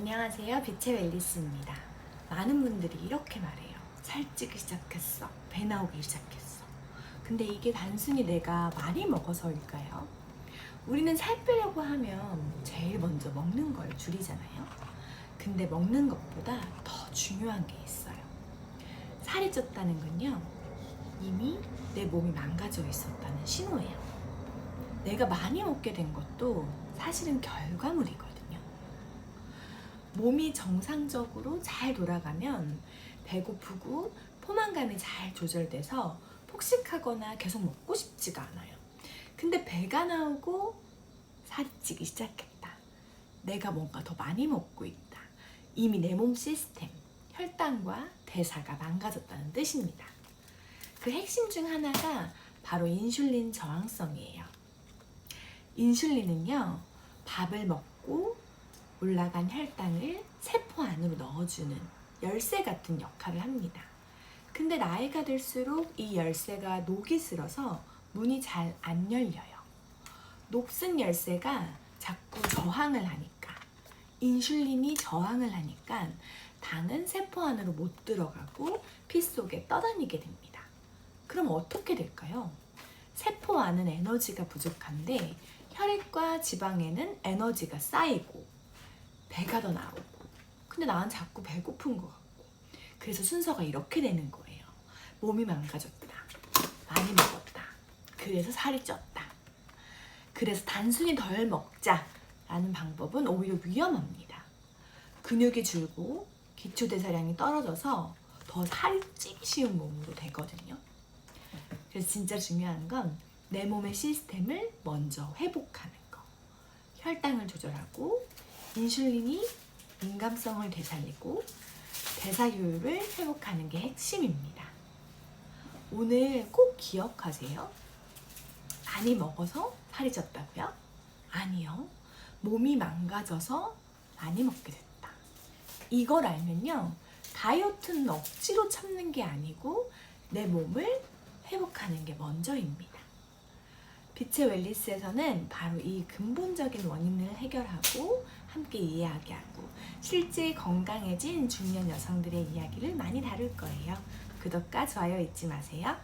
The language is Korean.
안녕하세요. 빛의 웰리스입니다. 많은 분들이 이렇게 말해요. 살찌기 시작했어. 배 나오기 시작했어. 근데 이게 단순히 내가 많이 먹어서일까요? 우리는 살 빼려고 하면 제일 먼저 먹는 걸 줄이잖아요. 근데 먹는 것보다 더 중요한 게 있어요. 살이 쪘다는 건요. 이미 내 몸이 망가져 있었다는 신호예요. 내가 많이 먹게 된 것도 사실은 결과물이거든요. 몸이 정상적으로 잘 돌아가면 배고프고 포만감이 잘 조절돼서 폭식하거나 계속 먹고 싶지가 않아요. 근데 배가 나오고 살이 찌기 시작했다. 내가 뭔가 더 많이 먹고 있다. 이미 내 몸 시스템, 혈당과 대사가 망가졌다는 뜻입니다. 그 핵심 중 하나가 바로 인슐린 저항성이에요. 인슐린은요, 밥을 먹고 올라간 혈당을 세포 안으로 넣어주는 열쇠 같은 역할을 합니다. 근데 나이가 들수록 이 열쇠가 녹이 슬어서 문이 잘 안 열려요. 녹슨 열쇠가 자꾸 저항을 하니까 인슐린이 저항을 하니까 당은 세포 안으로 못 들어가고 피 속에 떠다니게 됩니다. 그럼 어떻게 될까요? 세포 안은 에너지가 부족한데 혈액과 지방에는 에너지가 쌓이고 배가 더 나오고 근데 나는 자꾸 배고픈 것 같고. 그래서 순서가 이렇게 되는 거예요. 몸이 망가졌다. 많이 먹었다. 그래서 살이 쪘다. 그래서 단순히 덜 먹자 라는 방법은 오히려 위험합니다. 근육이 줄고 기초대사량이 떨어져서 더 살이 찌기 쉬운 몸으로 되거든요. 그래서 진짜 중요한 건 내 몸의 시스템을 먼저 회복하는 거. 혈당을 조절하고 인슐린이 민감성을 되살리고 대사 효율을 회복하는 게 핵심입니다. 오늘 꼭 기억하세요. 많이 먹어서 살이 쪘다고요? 아니요. 몸이 망가져서 많이 먹게 됐다. 이걸 알면요. 다이어트는 억지로 참는 게 아니고 내 몸을 회복하는 게 먼저입니다. 빛의 웰리스에서는 바로 이 근본적인 원인을 해결하고 함께 이야기하고 실제 건강해진 중년 여성들의 이야기를 많이 다룰 거예요. 구독과 좋아요 잊지 마세요.